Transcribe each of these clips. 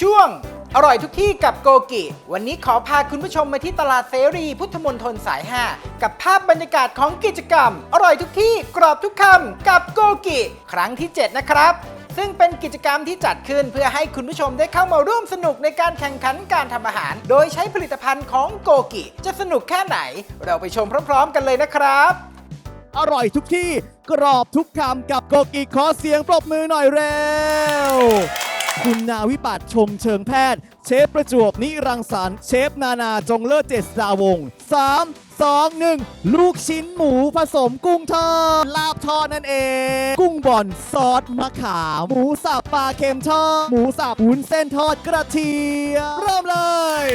ช่วง อร่อยทุกที่กับโกกิ วันนี้ขอพาคุณผู้ชมมาที่ตลาดเสรี พุทธมณฑลสาย 5 กับภาพบรรยากาศของกิจกรรม อร่อยทุกที่กรอบทุกคำกับโกกิ ครั้งที่ 7 นะครับ ซึ่งเป็นกิจกรรมที่จัดขึ้นเพื่อให้คุณผู้ชมได้เข้ามาร่วมสนุกในการแข่งขันการทำอาหาร โดยใช้ผลิตภัณฑ์ของโกกิ จะสนุกแค่ไหน เราไปชมพร้อม ๆ กันเลยนะครับอร่อยทุกที่กรอบทุกคำกับโกกิขอเสียงปรบมือหน่อยเร็ว คุณนาวิปัตชมเชิงแพทย์ เชฟประจวบนิรังสรรค์เชฟนานาจงเลิศเจษดาวงศ์3 2 1ลูกชิ้นหมูผสมกุ้งทอดลาบทอดนั่นเอง กุ้งบ่อนซอสมะขามหมูสับปลาเค็มทอดหมูสับวุ้นเส้นทอดกระเทียมเริ่มเลย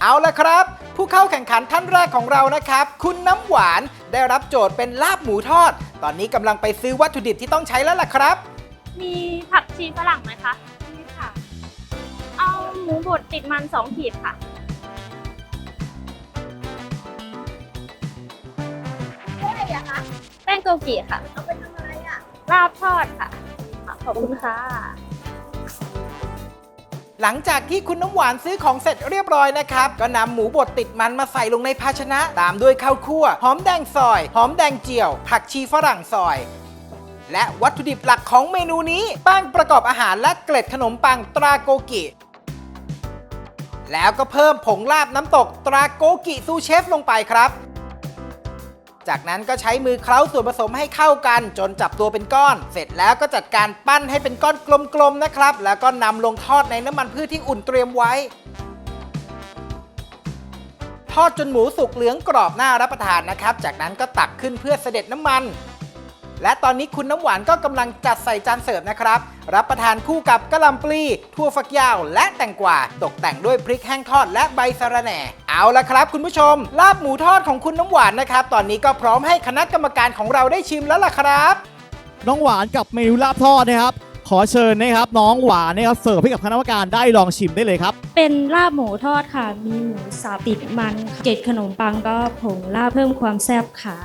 เอาละครับ ผู้เข้าแข่งขันท่านแรกของเรานะครับ คุณน้ำหวานได้รับโจทย์เป็นลาบหมูทอด ตอนนี้กำลังไปซื้อวัตถุดิบที่ต้องใช้แล้วล่ะครับ มีผักชีฝรั่งไหมคะมีค่ะ เอาหมูบดติดมันสองขีดค่ะอะไรอะคะ แป้งโกกิค่ะ เอาไปทำอะไรอะลาบทอดค่ะ ขอบคุณค่ะ หลังจากที่คุณน้ำหวานซื้อของเสร็จเรียบร้อยนะครับ ก็นำหมูบดติดมันมาใส่ลงในภาชนะ ตามด้วยข้าวคั่ว หอมแดงซอย หอมแดงเจียว ผักชีฝรั่งซอย และวัตถุดิบหลักของเมนูนี้แป้งประกอบอาหารและเกล็ดขนมปังตราโกกิแล้วก็เพิ่มผงลาบน้ำตกตราโกกิซูเชฟลงไปครับ จากนั้นก็ใช้มือเคล้าส่วนผสมให้เข้ากัน จนจับตัวเป็นก้อน เสร็จแล้วก็จัดการปั้นให้เป็นก้อนกลมๆนะครับ แล้วก็นำลงทอดในน้ำมันพืชที่อุ่นเตรียมไว้ ทอดจนหมูสุกเหลืองกรอบน่ารับประทานนะครับ จากนั้นก็ตักขึ้นเพื่อเสด็จน้ำมัน และตอนนี้คุณน้ำหวานก็กำลังจัดใส่จานเสิร์ฟนะครับ รับประทานคู่กับกะหล่ำปลีถั่วฝักยาว และแตงกวาตกแต่งด้วยพริกแห้งทอดและใบสะระแหน่ เอาละครับ คุณผู้ชม ลาบหมูทอดของคุณน้ำหวานนะครับ ตอนนี้ก็พร้อมให้คณะกรรมการของเราได้ชิมแล้วล่ะครับ น้องหวานกับเมนูลาบทอดนะครับ ขอเชิญนะครับน้องหวานนะครับเสิร์ฟให้กับคณะกรรมการได้ลองชิมได้เลยครับ เป็นลาบหมูทอดค่ะ มีหมูสับติดมันค่ะเกล็ดขนมปังก็ผงลาบเพิ่มความแซ่บค่ะ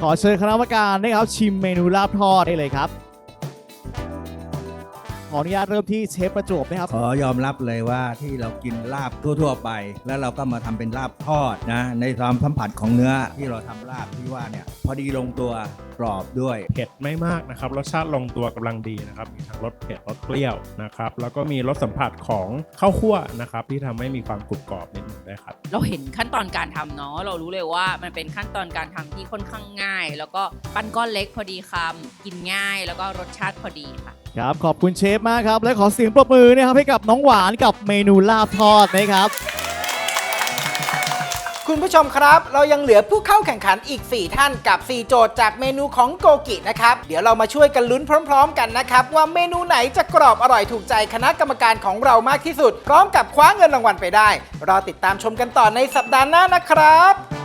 ขอเชิญคณะกรรมการนะครับชิมเมนูลาบทอดได้เลยครับ ขออนุญาตเริ่มที่เชฟประจวบนะครับ ขอยอมรับเลยว่าที่เรากินลาบทั่ว ๆ ไป แล้วเราก็มาทำเป็นลาบทอดนะ ในความสัมผัสของเนื้อที่เราทำลาบที่ว่าเนี่ยพอดีลงตัวกรอบด้วย เผ็ดไม่มากนะครับ รสชาติลงตัวกำลังดีนะครับ มีทั้งรสเผ็ดรสเปรี้ยวนะครับ แล้วก็มีรสสัมผัสของข้าวคั่วนะครับ ที่ทำให้มีความกรุบกรอบนิดหนึ่งด้วยครับ เราเห็นขั้นตอนการทำเนาะเรารู้เลยว่ามันเป็นขั้นตอนการทำที่ค่อนข้างง่าย แล้วก็ปั้นก้อนเล็กพอดีคำกินง่าย แล้วก็รสชาติพอดีค่ะ ครับ ขอบคุณเชฟมากครับ และขอเสียงปรบมือนะครับให้กับน้องหวานกับเมนูลาบทอดนะครับ คุณผู้ชมครับ เรายังเหลือผู้เข้าแข่งขันอีก 4 ท่านกับ 4 โจทย์จากเมนูของโกกินะครับ เดี๋ยวเรามาช่วยกันลุ้นพร้อม ๆ กันนะครับ ว่าเมนูไหนจะกรอบอร่อยถูกใจคณะกรรมการของเรามากที่สุด พร้อมกับคว้าเงินรางวัลไปได้ รอติดตามชมกันต่อในสัปดาห์หน้านะครับ